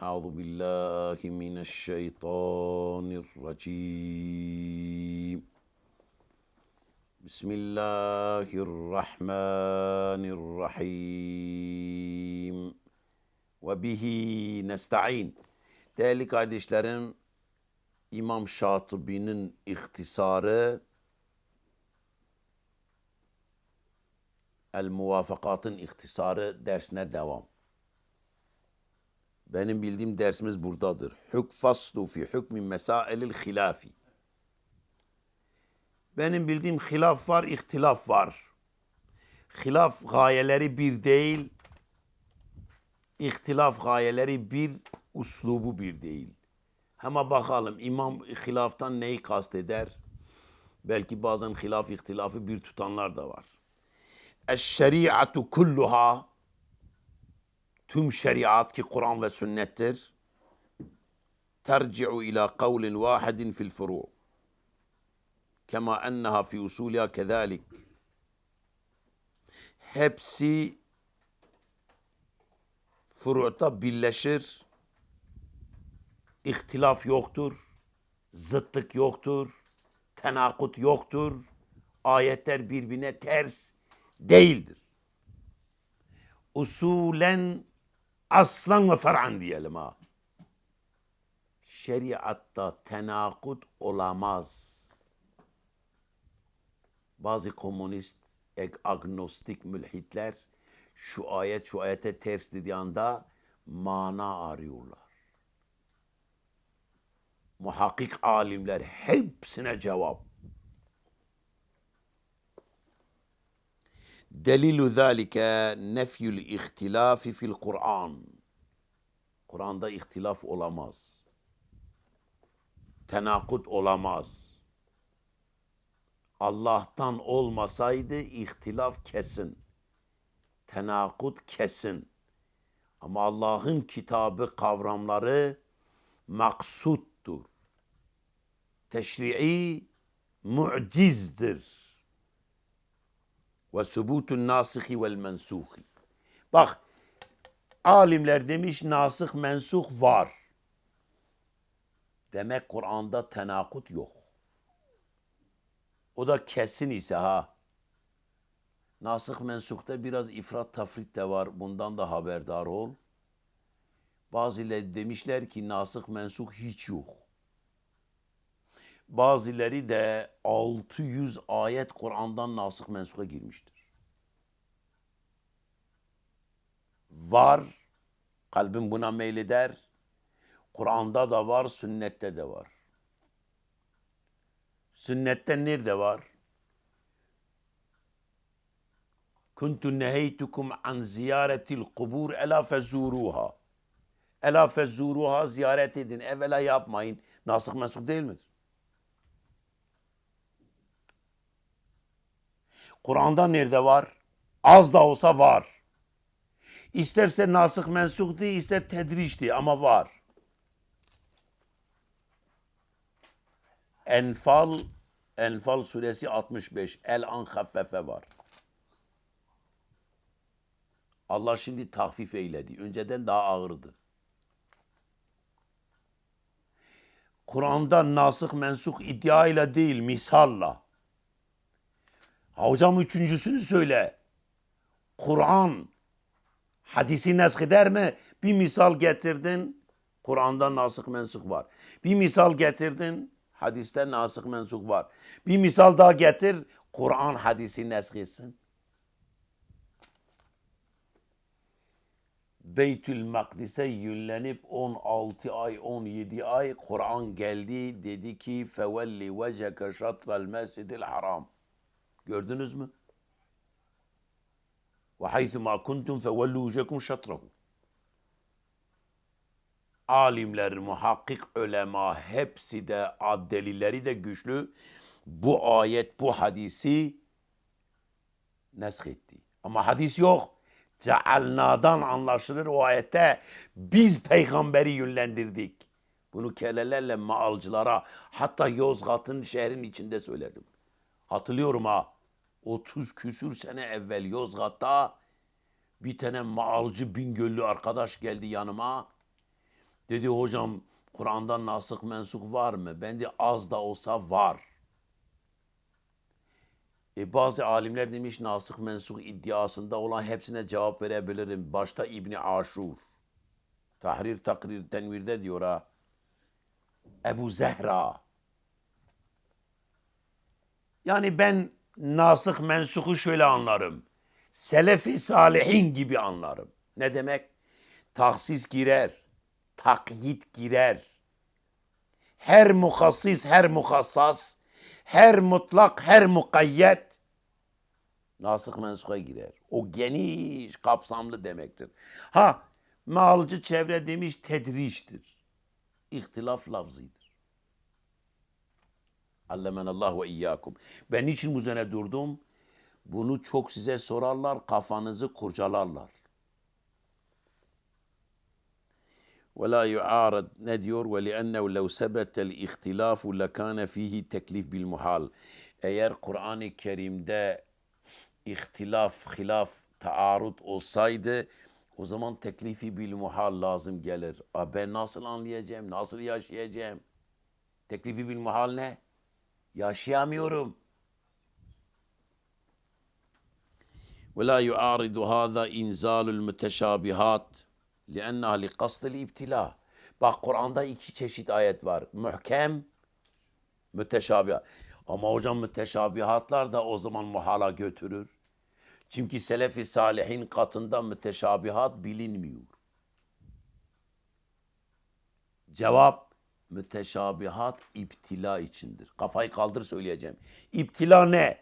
أعوذ بالله من الشيطان الرجيم بسم الله الرحمن الرحيم وبه nestaîn. Değerli kardeşlerim, İmam Şatibi'nin ihtisarı El Muvafakat'ın ihtisarı dersine devam. Benim bildiğim dersimiz buradadır. Hük faslu fi hükmü mesailil hilafi. Benim bildiğim hilaf var, ihtilaf var. Hilaf gayeleri bir değil, ihtilaf gayeleri bir, uslubu bir değil. Ama bakalım imam hilaftan neyi kasteder? Belki bazen hilaf ihtilafı bir tutanlar da var. Eş-şeriatu kulluha tüm şeriat ki Kur'an ve sünnettir. Terci'u ila kavlin vahidin fil furu' kema enneha fi usuliha kezalik. Hepsi furu'ta birleşir. İhtilaf yoktur zıtlık yoktur tenakut yoktur. Ayetler birbirine ters değildir. Usulen aslan ve fer'an diyelim ha. Şeriatta tenakut olamaz. Bazı komünist, ag- agnostik mülhitler şu ayet şu ayete ters dediği anda mana arıyorlar. Muhakkik alimler hepsine cevap. Delilu zalike nefyül ihtilafi fil Kur'an. Kur'an'da ihtilaf olamaz. Tenakut olamaz. Allah'tan olmasaydı ihtilaf kesin. Tenakut kesin. Ama Allah'ın kitabı kavramları maksuttur. Teşri'i mucizdir ve subutun nasihi vel mensuhi. Bak alimler demiş nasih mensuh var. Demek Kur'an'da tenakut yok. O da kesin ise ha. Nasih mensuhta biraz ifrat tafrit de var. Bundan da haberdar ol. Bazıları demişler ki nasih mensuh hiç yok. Bazıları de 600 ayet Kur'an'dan nasih mensuha girmiştir. Var, kalbim buna meyleder. Kur'an'da da var, sünnette de var. Sünnette nerede var? Kuntu neheytukum an ziyaretil kubur ela fezuruha. Ela fezuruha ziyaret edin. Evvela yapmayın. Nasih mensuh değil midir? Kur'an'da nerede var? Az da olsa var. İsterse nasık mensuh değil, ister tedriçti ama var. Enfal, Enfal suresi 65. El an var. Allah şimdi tahfif eyledi. Önceden daha ağırdı. Kur'an'da nasık mensuh iddiayla değil, misalla. Hocam üçüncüsünü söyle. Kur'an hadisi nesk eder mi? Bir misal getirdin. Kur'an'da nasık mensuh var. Bir misal getirdin. Hadiste nasık mensuh var. Bir misal daha getir. Kur'an hadisi nesk etsin. Beytül Makdis'e yönlenip 16 ay 17 ay Kur'an geldi dedi ki fevelli veceke şatrel mescidil haram. Gördünüz mü? Haythu ma kuntum fevellu vucekum şatrahu. Alimler, muhakkik ulema hepsi de delilleri de güçlü. Bu ayet, bu hadisi nesk etti. Ama hadis yok. Cealnadan anlaşılır o ayette biz peygamberi yönlendirdik. Bunu kelelerle maalcılara hatta Yozgat'ın şehrin içinde söyledim. Hatırlıyorum ha. 30 küsür sene evvel Yozgat'ta bir tane maalcı Bingöllü arkadaş geldi yanıma. Dedi hocam Kur'an'da nasık mensuk var mı? Ben de az da olsa var. E bazı alimler demiş nasık mensuk iddiasında olan hepsine cevap verebilirim. Başta İbni Aşur. Tahrir takrir tenvirde diyor ha. Ebu Zehra. Yani ben nasık mensuku şöyle anlarım. Selefi salihin gibi anlarım. Ne demek? Taksis girer. Takyit girer. Her muhassis, her muhassas, her mutlak, her mukayyet nasık mensuka girer. O geniş, kapsamlı demektir. Ha, malcı çevre demiş tedriştir. İhtilaf lafzidir. Allemenallahu ve iyyakum. Ben niçin bu üzerine durdum? Bunu çok size sorarlar, kafanızı kurcalarlar. Ve la yu'arad ne diyor? Ve li'ennehu lev sebetel ihtilafu lekâne fihi teklif bil muhal. Eğer Kur'an-ı Kerim'de ihtilaf, hilaf, taarrut olsaydı o zaman teklifi bil muhal lazım gelir. A ben nasıl anlayacağım, nasıl yaşayacağım? Teklifi bil muhal ne? Yaşayamıyorum. Ve la yuaridu hâzâ inzâlul müteşâbihat li'ennâ li kasdil ibtilâ. Bak Kur'an'da iki çeşit ayet var. Mühkem, müteşabihat. Ama hocam müteşabihatlar da o zaman muhala götürür. Çünkü selefi salihin katında müteşabihat bilinmiyor. Cevap müteşabihat iptila içindir. Kafayı kaldır söyleyeceğim. İptila ne?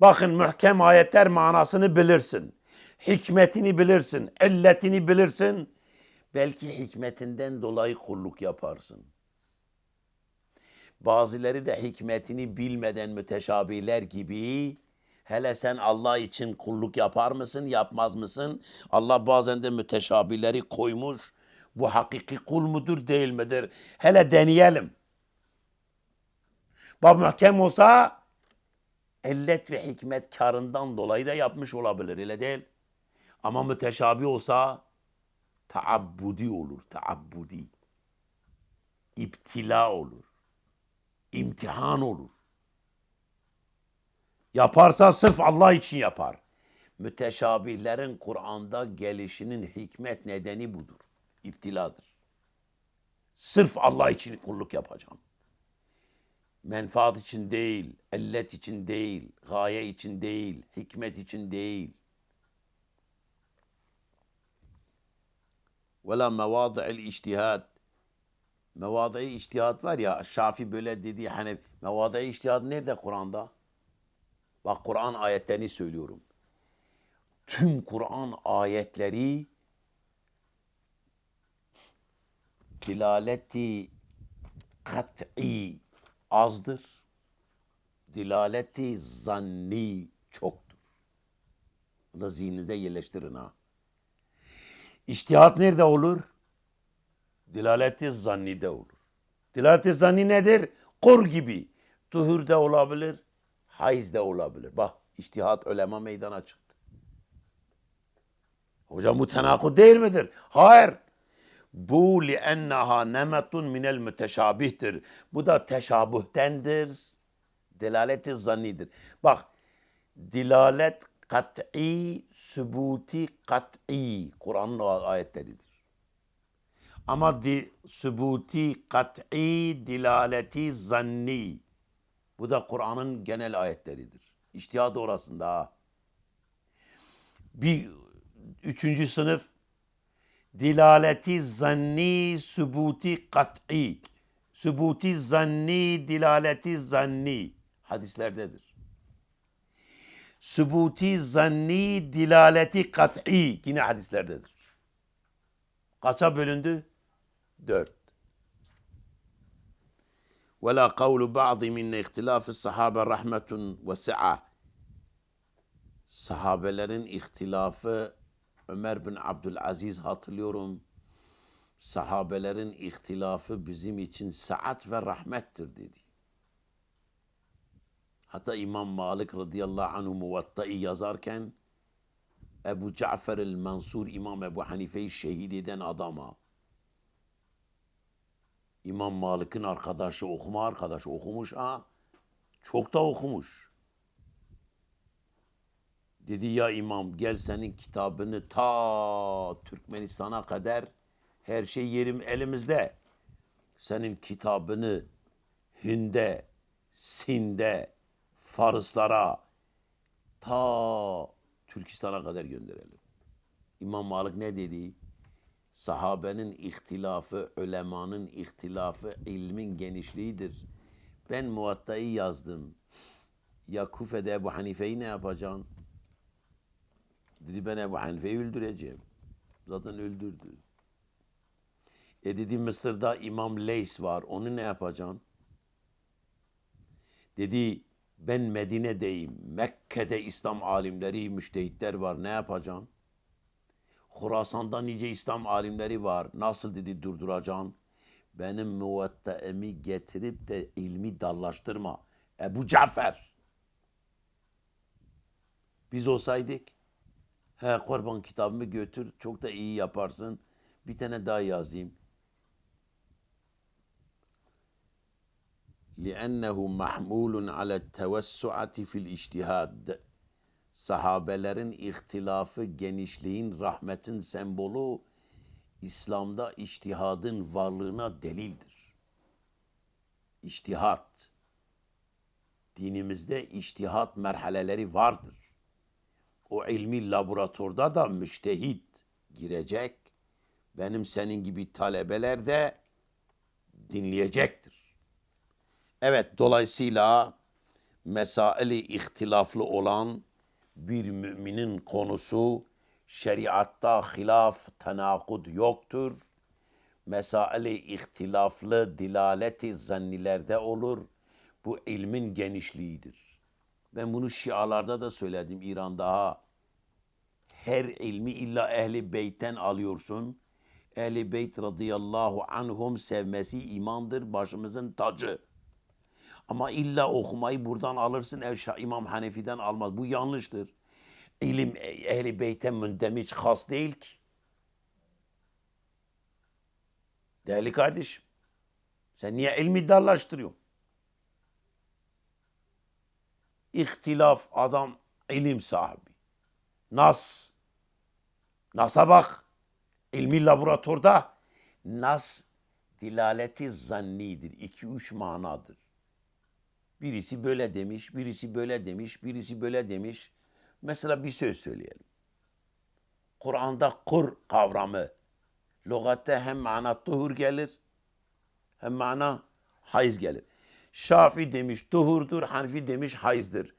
Bakın mühkem ayetler manasını bilirsin. Hikmetini bilirsin. Elletini bilirsin. Belki hikmetinden dolayı kulluk yaparsın. Bazıları da hikmetini bilmeden müteşabiler gibi hele sen Allah için kulluk yapar mısın, yapmaz mısın? Allah bazen de müteşabileri koymuş. Bu hakiki kul mudur, değil midir? Hele deneyelim. Bak mühkem olsa illet ve hikmet karından dolayı da yapmış olabilir, öyle değil. Ama müteşabi olsa taabbudi olur, taabbudi. İptila olur. imtihan olur. Yaparsa sırf Allah için yapar. Müteşabihlerin Kur'an'da gelişinin hikmet nedeni budur. İptiladır. Sırf Allah için kulluk yapacağım. Menfaat için değil, ellet için değil, gaye için değil, hikmet için değil. Vela mevadi'il iştihad. Mevadi iştihad var ya, Şafi böyle dedi hani mevadi iştihad nerede Kur'an'da? Bak Kur'an ayetlerini söylüyorum. Tüm Kur'an ayetleri dilaleti kat'i azdır. Dilaleti zanni çoktur. Bunu da zihninize yerleştirin ha. İştihat nerede olur? Dilaleti zannide olur. Dilaleti zanni nedir? Kur gibi. Tuhürde olabilir, hayızda olabilir. Bak iştihat ölema meydana çıktı. Hocam bu tenakut değil midir? Hayır. Bu li'ennaha nemetun minel müteşabihtir. Bu da teşabuhtendir. Dilaleti zannidir. Bak dilalet kat'i, sübuti kat'i. Kur'an'ın ayetleridir. Ama di, sübuti kat'i, dilaleti zanni. Bu da Kur'an'ın genel ayetleridir. İçtihat orasında. Bir üçüncü sınıf dilaleti zanni, sübuti kat'i. Sübuti zanni, dilaleti zanni hadislerdedir. Sübuti zanni, dilaleti kat'i yine hadislerdedir. Kaça bölündü? Dört. Ve la kavlu ba'di minne ihtilafı sahabe rahmetun ve sa'a. Sahabelerin ihtilafı Ömer bin Abdülaziz hatırlıyorum. Sahabelerin ihtilafı bizim için saat ve rahmettir dedi. Hatta İmam Malik radıyallahu anhu muvatta'ı yazarken Ebu Cafer el-Mansur İmam Ebu Hanife'yi şehit eden adama İmam Malik'in arkadaşı, okuma arkadaşı okumuş ha. Çok da okumuş. Dedi ya imam gel senin kitabını ta Türkmenistan'a kadar her şey yerim elimizde. Senin kitabını Hind'e, Sind'e, Farslara ta Türkistan'a kadar gönderelim. İmam Malik ne dedi? Sahabenin ihtilafı, ölemanın ihtilafı ilmin genişliğidir. Ben Muvatta'yı yazdım. Ya Kufe'de Ebu Hanife'yi ne yapacaksın? Dedi ben Ebu Hanife'yi öldüreceğim. Zaten öldürdü. E dedi Mısır'da İmam Leys var. Onu ne yapacaksın? Dedi ben Medine'deyim. Mekke'de İslam alimleri, müştehitler var. Ne yapacaksın? Horasan'da nice İslam alimleri var. Nasıl dedi durduracaksın? Benim muvattaemi getirip de ilmi dallaştırma. Ebu Cafer. Biz olsaydık he kurban kitabımı götür çok da iyi yaparsın. Bir tane daha yazayım. لِأَنَّهُ مَحْمُولٌ عَلَى التَّوَسُّعَةِ فِي الْاِجْتِهَادِ Sahabelerin ihtilafı, genişliğin, rahmetin sembolü İslam'da içtihadın varlığına delildir. İçtihat. Dinimizde içtihat merhaleleri vardır. O ilmi laboratuvarda da müştehit girecek. Benim senin gibi talebeler de dinleyecektir. Evet, dolayısıyla mesaili ihtilaflı olan bir müminin konusu şeriatta hilaf, tenakud yoktur. Mesaili ihtilaflı dilaleti zannilerde olur. Bu ilmin genişliğidir. Ben bunu Şialarda da söyledim İran'da ha. Her ilmi illa ehli beytten alıyorsun. Ehli beyt radıyallahu anhum sevmesi imandır, başımızın tacı. Ama illa okumayı buradan alırsın, ev Şah İmam Hanefi'den almaz. Bu yanlıştır. İlim ehli beyte mündemiç has değil ki. Değerli kardeşim, sen niye ilmi dallaştırıyorsun? İhtilaf adam ilim sahibi. Nas. Nas'a bak. İlmi laboratuvarda nas dilaleti zannidir. İki üç manadır. Birisi böyle demiş, birisi böyle demiş, birisi böyle demiş. Mesela bir söz söyleyelim. Kur'an'da kur kavramı lügatte hem mana tuhur gelir hem mana hayız gelir. Şafi demiş tuhurdur, Hanfi demiş hayızdır.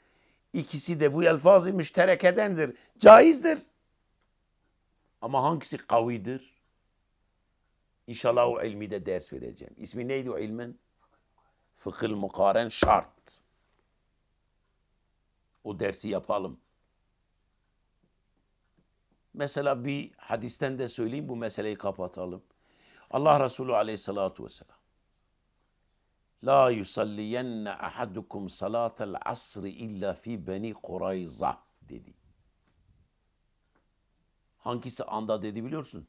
İkisi de bu elfazı müşterekedendir. Caizdir. Ama hangisi kavidir? İnşallah o ilmi de ders vereceğim. İsmi neydi o ilmin? Fıkhıl mukaren şart. O dersi yapalım. Mesela bir hadisten de söyleyeyim bu meseleyi kapatalım. Allah Resulü aleyhissalatu vesselam. La yusalliyenne ahadukum salatel asri illa fi beni Kurayza dedi. Hangisi anda dedi biliyorsun?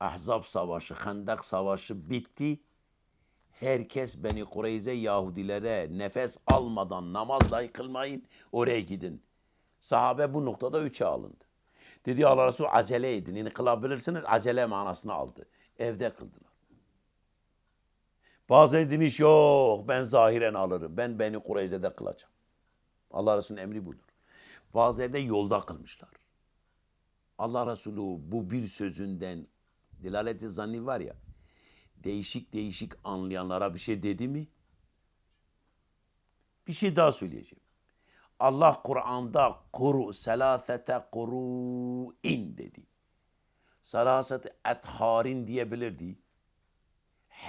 Ahzab savaşı, Hendak savaşı bitti. Herkes Beni Kureyze Yahudilere nefes almadan namaz dahi kılmayın, oraya gidin. Sahabe bu noktada üçe alındı. Dedi Allah Resulü acele edin. Yani kılabilirsiniz acele manasını aldı. Evde kıldılar. Bazıları demiş yok ben zahiren alırım. Ben Beni Kureyze'de kılacağım. Allah Resulü'nün emri budur. Bazıları da yolda kılmışlar. Allah Resulü bu bir sözünden dilaleti zanni var ya değişik değişik anlayanlara bir şey dedi mi? Bir şey daha söyleyeceğim. Allah Kur'an'da kuru selasete kuru'in dedi. Selasete etharin diyebilirdi.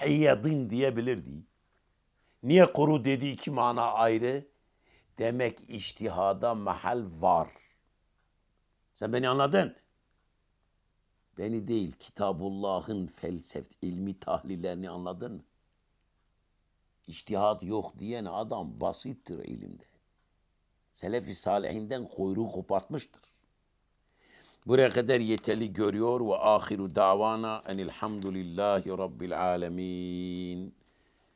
Hiyyadin diyebilirdi. Niye kuru dedi iki mana ayrı? Demek iştihada mahal var. Sen beni anladın? Beni değil, Kitabullah'ın felsef, ilmi tahlillerini anladın mı? İçtihat yok diyen adam basittir ilimde. Selefi salihinden kuyruğu kopartmıştır. Buraya kadar yeterli görüyor ve ahiru davana enilhamdülillahi rabbil alemin.